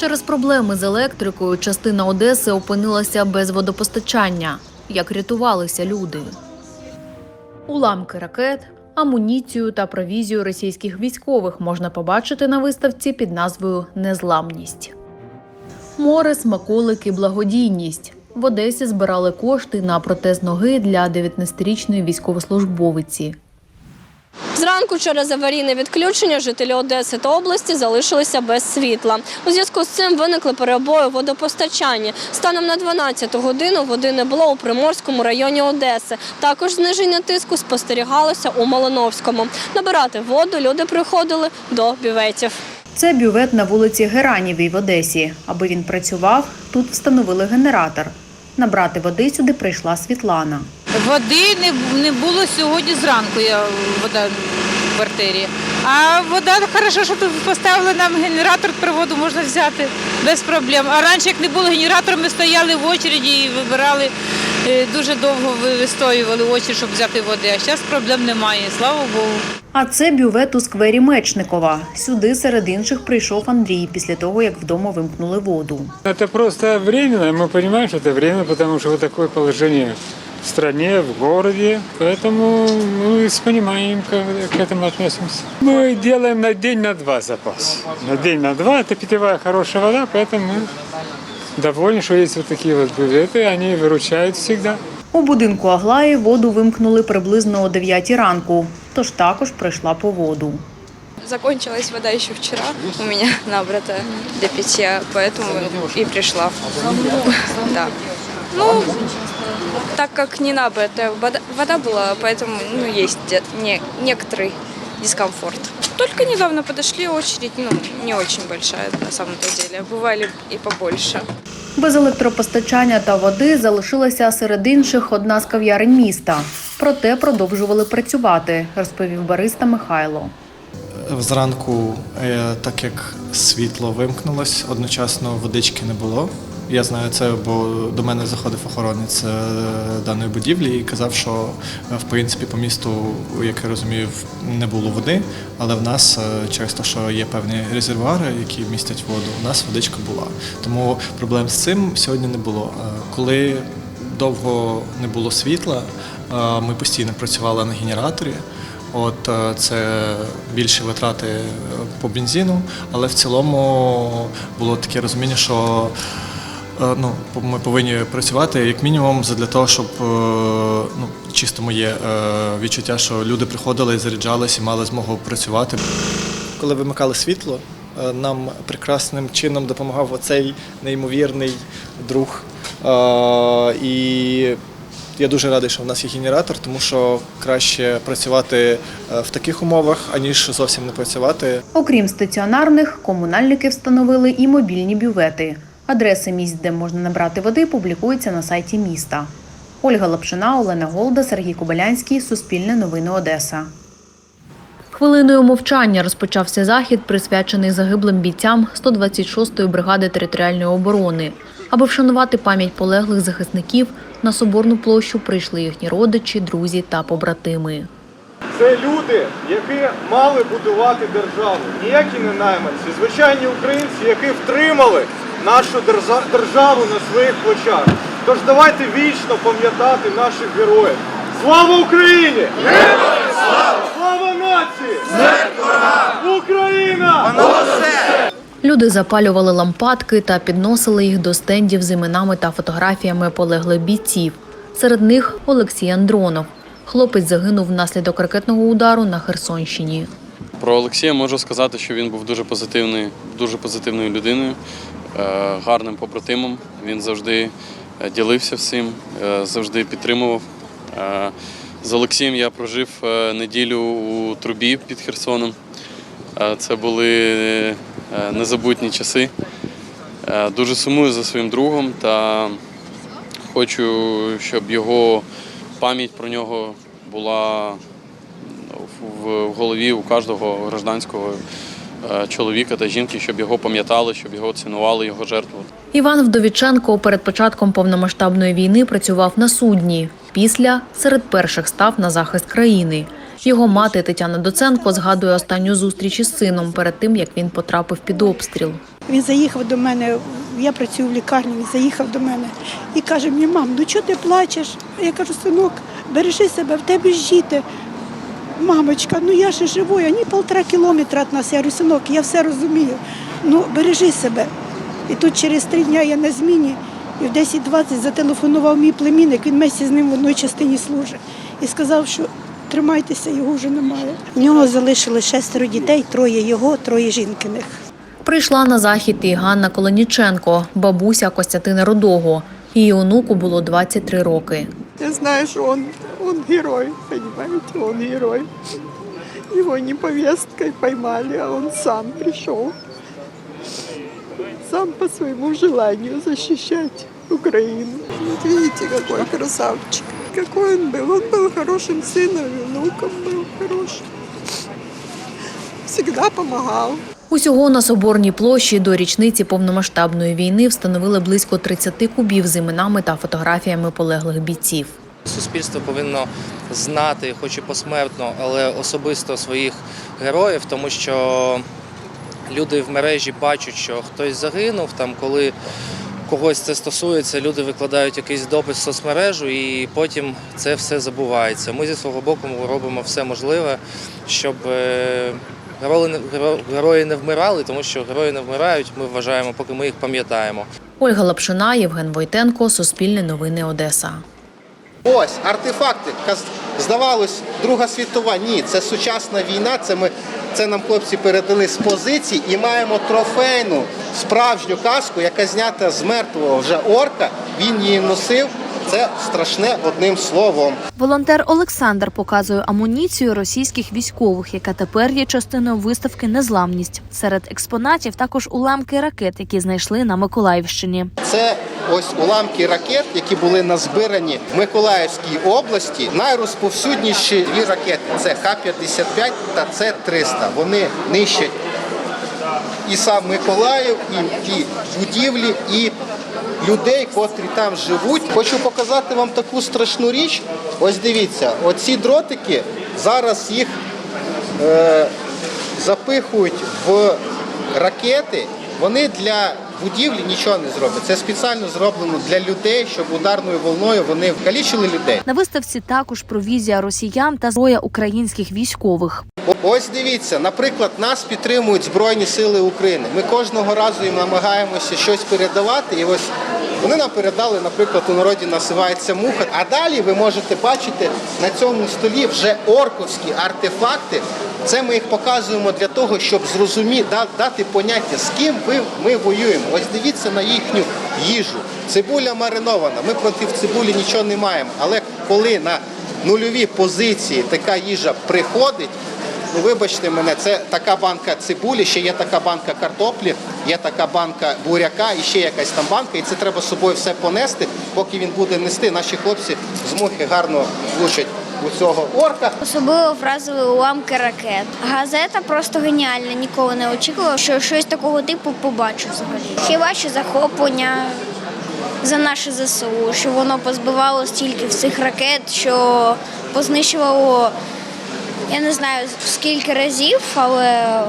Через проблеми з електрикою частина Одеси опинилася без водопостачання. Як рятувалися люди? Уламки ракет, амуніцію та провізію російських військових можна побачити на виставці під назвою Незламність. Море, смаколики, благодійність. В Одесі збирали кошти на протез ноги для 19-річної військовослужбовиці. Зранку через аварійне відключення жителі Одеси та області залишилися без світла. У зв'язку з цим виникли перебої у водопостачанні. Станом на 12 годину води не було у Приморському районі Одеси. Також зниження тиску спостерігалося у Малиновському. Набирати воду люди приходили до бюветів. Це бювет на вулиці Геранівій в Одесі. Аби він працював, тут встановили генератор. Набрати води сюди прийшла Світлана. Води не, не було сьогодні зранку, я, вода в квартирі. А вода хорошо, що тут поставили нам генератор, тепер воду можна взяти без проблем. А раніше, як не було генератора, ми стояли в очереді і вибирали, е, дуже довго ви- вистоювали очередь, щоб взяти води. А зараз проблем немає, слава Богу. А це бювет у сквері Мечникова. Сюди серед інших прийшов Андрій після того, як вдома вимкнули воду. Это просто временно, и мы понимаем, что это временно, потому что вот такое положение в стране, в городе, поэтому мы с пониманием к, к этому относимся. Мы делаем на день, на два запас. На день, на два, это питьевая хорошая вода, поэтому мы довольны, что есть вот такие вот бюветы, они выручают всегда. У будинку Аглаї воду вимкнули приблизно о 9 ранку, тож також прийшла по воду. Закончилась вода еще вчера у меня набрата для питья, поэтому и пришла. Да. Ну, так как не набратая вода, вода была, поэтому ну, есть де- не, некоторый дискомфорт. Только недавно подошли, очередь ну, не очень большая на самом-то деле. Бывали и побольше. Без електропостачання та води залишилася серед інших одна з кав'ярень міста. Проте продовжували працювати, розповів бариста Михайло. Зранку, е, так як світло вимкнулось, одночасно водички не було. Я знаю це, бо до мене заходив охоронець е, даної будівлі і казав, що е, в принципі по місту, як я розумію, не було води, але в нас е, через те, що є певні резервуари, які містять воду, у нас водичка була. Тому проблем з цим сьогодні не було. Коли довго не було світла, ми постійно працювали на генераторі. От це більші витрати по бензину, але в цілому було таке розуміння, що ну, по- ми повинні працювати як мінімум для того, щоб е, ну, чисто моє е, відчуття, що люди приходили і заряджались і мали змогу працювати. Коли вимикали світло, е, нам прекрасним чином допомагав оцей неймовірний друг. Е, І я дуже радий, що в нас є генератор, тому що краще працювати е, в таких умовах, аніж зовсім не працювати. Окрім стаціонарних, комунальники встановили і мобільні бювети. Адреси місць, де можна набрати води, публікуються на сайті міста. Ольга Лапшина, Олена Голда, Сергій Кобилянський. Суспільне новини Одеса. Хвилиною мовчання розпочався захід, присвячений загиблим бійцям 126-ї бригади територіальної оборони. Аби вшанувати пам'ять полеглих захисників, на соборну площу прийшли їхні родичі, друзі та побратими. Це люди, які мали будувати державу, ніякі не найманці, звичайні українці, які втримали нашу держа- державу на своїх плечах. Тож давайте вічно пам'ятати наших героїв. Слава Україні! Героям слава! Слава нації! Україна! Люди запалювали лампадки та підносили їх до стендів з іменами та фотографіями полеглих бійців. Серед них Олексій Андронов. Хлопець загинув внаслідок ракетного удару на Херсонщині. Про Олексія можу сказати, що він був дуже позитивний, дуже позитивною людиною, гарним побратимом. Він завжди е, ділився всім, е, завжди підтримував. Е, З Олексієм я прожив е, неділю у трубі під Херсоном. Е, Це були е, незабутні часи. Е, Дуже сумую за своїм другом та хочу, щоб його пам'ять про нього була в голові у кожного гражданського е, чоловіка та жінки, щоб його пам'ятали, щоб його цінували, його жертву. Іван Вдовіченко перед початком повномасштабної війни працював на судні. Після серед перших став на захист країни. Його мати Тетяна Доценко згадує останню зустріч із сином перед тим, як він потрапив під обстріл. Він заїхав до мене, я працюю в лікарні, він заїхав до мене і каже мені, мам, ну чого ти плачеш? Я кажу, синок, бережи себе, в тебе ж діти. Мамочка, ну я ж живу, вони полтора кілометра від нас. Я говорю, синок, я все розумію. Ну, бережи себе. І тут через три дні я на зміні, і в 10.20 зателефонував мій племінник, він місці з ним в одній частині служить. І сказав, що тримайтеся, його вже немає. У нього залишилось шестеро дітей, троє його, троє жінкиних. Прийшла на захід і Ганна Колоніченко, бабуся Костянтина Рудого. Її онуку було 23 роки. Я знаю, что он, он герой, понимаете, он герой. Его не повесткой поймали, а он сам пришел. Сам по своему желанию защищать Украину. Вот видите, какой красавчик. Какой он был. Он был хорошим сыном, и внуком был хорошим. Всегда помогал. Усього на Соборній площі до річниці повномасштабної війни встановили близько 30 кубів з іменами та фотографіями полеглих бійців. Суспільство повинно знати, хоч і посмертно, але особисто своїх героїв, тому що люди в мережі бачать, що хтось загинув. Там, коли когось це стосується, люди викладають якийсь допис в соцмережу і потім це все забувається. Ми зі свого боку робимо все можливе, щоб е, герої не вмирали, тому що герої не вмирають, ми вважаємо, поки ми їх пам'ятаємо. Ольга Лапшина, Євген Войтенко, Суспільне новини Одеса. Ось артефакти. Здавалось, Друга світова. Ні, це сучасна війна. Це ми це нам хлопці передали з позицій і маємо трофейну справжню каску, яка знята з мертвого вже орка. Він її носив. Це страшне одним словом. Волонтер Олександр показує амуніцію російських військових, яка тепер є частиною виставки Незламність. Серед експонатів також уламки ракет, які знайшли на Миколаївщині. Це ось уламки ракет, які були назбирані в Миколаївській області. Найрозповсюдніші дві ракети це Х-55 та С-300. Вони нищать і сам Миколаїв, і ті будівлі, і людей, котрі там живуть. Хочу показати вам таку страшну річ. Ось дивіться, оці дротики зараз їх е, запихують в ракети. Вони для будівлі нічого не зроблять. Це спеціально зроблено для людей, щоб ударною волною вони вкалічили людей. На виставці також провізія росіян та зброя українських військових. Ось дивіться, наприклад, нас підтримують Збройні Сили України. Ми кожного разу їм намагаємося щось передавати. І ось вони нам передали, наприклад, у народі називається муха. А далі ви можете бачити на цьому столі вже орковські артефакти. Це ми їх показуємо для того, щоб зрозуміти, дати поняття, з ким ви, ми воюємо. Ось дивіться на їхню їжу. Цибуля маринована. Ми проти цибулі нічого не маємо. Але коли на нульові позиції така їжа приходить, Ну, вибачте мене, це така банка цибулі, ще є така банка картоплі, є така банка буряка і ще якась там банка. І це треба з собою все понести. Поки він буде нести, наші хлопці з мухи гарно влучать у цього орка. Особливо вразили уламки ракет. Газета просто геніальна. Ніколи не очікувала, що щось такого типу побачу взагалі. Хіба що захоплення за наше ЗСУ, що воно позбивало стільки цих ракет, що познищувало я не знаю скільки разів, але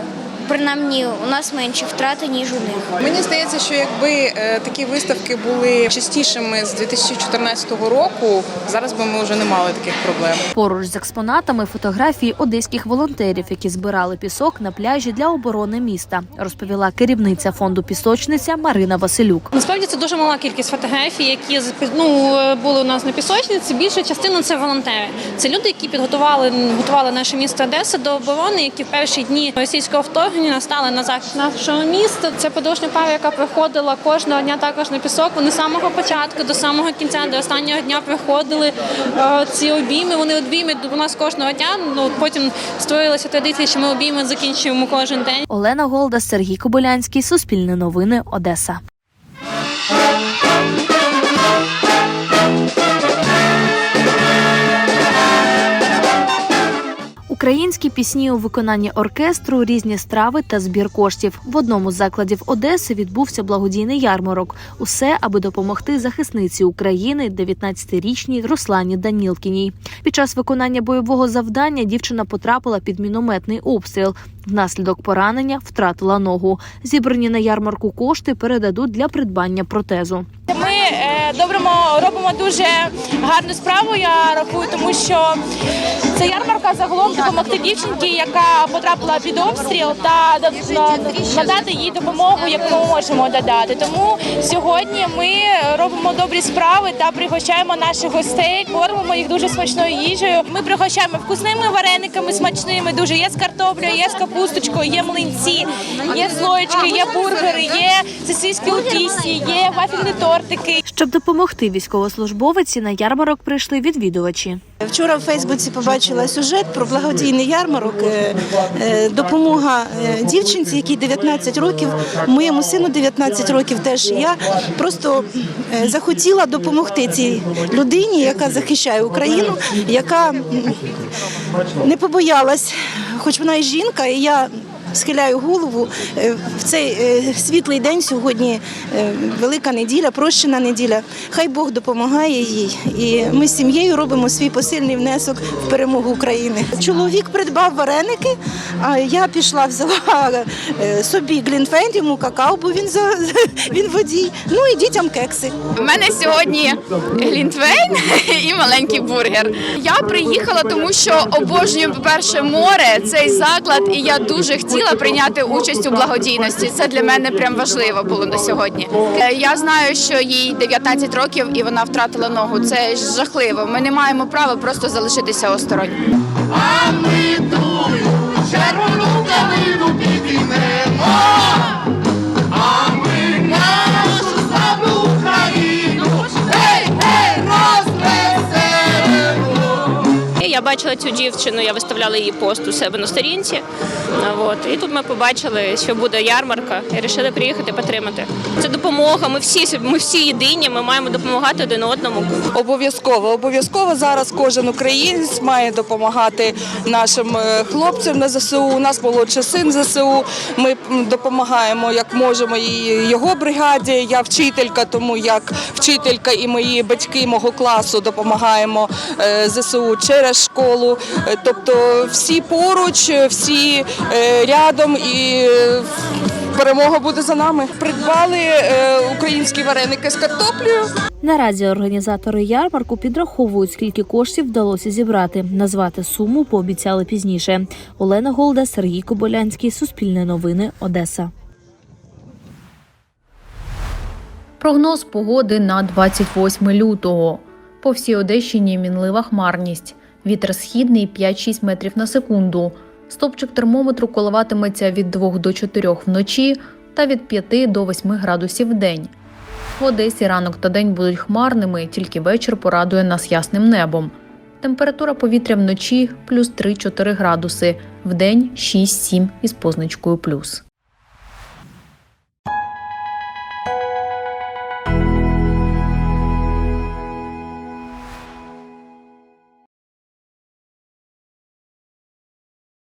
принаймні у нас менше втрати, ніж у них. Мені здається, що якби е, такі виставки були частішими з 2014 року, зараз би ми вже не мали таких проблем. Поруч з експонатами фотографії одеських волонтерів, які збирали пісок на пляжі для оборони міста, розповіла керівниця фонду пісочниця Марина Василюк. Насправді це дуже мала кількість фотографій, які з- ну, були у нас на пісочниці. Більша частина це волонтери. Це люди, які підготували готували наше місто Одеса до оборони, які в перші дні російського вторгнення настали на захист нашого міста. Це подорожня пара, яка приходила кожного дня також на пісок. Вони з самого початку до самого кінця, до останнього дня приходили е, ці обійми. Вони обійми до нас кожного дня. Ну потім створилася традиція, що ми обійми закінчуємо кожен день. Олена Голда, Сергій Кобилянський, Суспільне новини, Одеса. Українські пісні у виконанні оркестру, різні страви та збір коштів. В одному з закладів Одеси відбувся благодійний ярмарок. Усе, аби допомогти захисниці України, 19-річній Руслані Данілкіній. Під час виконання бойового завдання дівчина потрапила під мінометний обстріл. Внаслідок поранення втратила ногу. Зібрані на ярмарку кошти передадуть для придбання протезу. Ми е, добримо робимо дуже гарну справу. Я рахую, тому що це ярмарка загалом допомогти дівчинці, яка потрапила під обстріл, та надати їй допомогу, яку ми можемо додати. Тому сьогодні ми робимо добрі справи та пригощаємо наших гостей, кормимо їх дуже смачною їжею. Ми пригощаємо вкусними варениками, смачними. Дуже є з картоплею, є з капусточкою, є млинці, є слоєчки, є бургери, є сосиски у тісті, є вафельні тортики. Щоб допомогти військовослужбовиці, на ярмарок прийшли відвідувачі. Вчора в Фейсбуці побачила сюжет про благодійний ярмарок. е, е, Допомога е, дівчинці, якій 19 років. Моєму сину 19 років теж. Я просто захотіла допомогти цій людині, яка захищає Україну, яка не побоялась, хоч вона і жінка, і я. Схиляю голову Е, в цей е, світлий день сьогодні е, велика неділя, прощена неділя. Хай Бог допомагає їй. І ми з сім'єю робимо свій посильний внесок в перемогу України. Чоловік придбав вареники, а я пішла, взяла собі глінфейн, йому какао, бо він за він водій. Ну і дітям кекси. У мене сьогодні глінтвейн і маленький бургер. Я приїхала, тому що обожнюю, по-перше, море, цей заклад, і я дуже хотіла прийняти участь у благодійності. Це для мене прям важливо було на сьогодні. Е, Я знаю, що їй 19 років і вона втратила ногу. Це жахливо. Ми не маємо права просто залишитися осторонь. Бачила цю дівчину, я виставляла її пост у себе на сторінці. От. І тут ми побачили, що буде ярмарка, і вирішили приїхати підтримати. Це допомога. Ми всі ми всі єдині. Ми маємо допомагати один одному. Обов'язково, обов'язково зараз кожен українець має допомагати нашим е, хлопцям на ЗСУ. У нас молодший син ЗСУ. Ми допомагаємо як можемо і його бригаді. Я вчителька, тому як вчителька і мої батьки мого класу допомагаємо е, ЗСУ через школу. Е, Тобто всі поруч, е, всі е, рядом і перемога буде за нами. Придбали українські вареники з картоплею. Наразі організатори ярмарку підраховують, скільки коштів вдалося зібрати. Назвати суму пообіцяли пізніше. Олена Голда, Сергій Кобилянський, Суспільне новини, Одеса. Прогноз погоди на 28 лютого. По всій Одещині мінлива хмарність. Вітер східний 5-6 метрів на секунду. Стопчик термометру коливатиметься від 2 до 4 вночі та від 5 до 8 градусів в день. В Одесі ранок та день будуть хмарними, тільки вечір порадує нас ясним небом. Температура повітря вночі плюс 3-4 градуси, вдень 6-7 із позначкою плюс.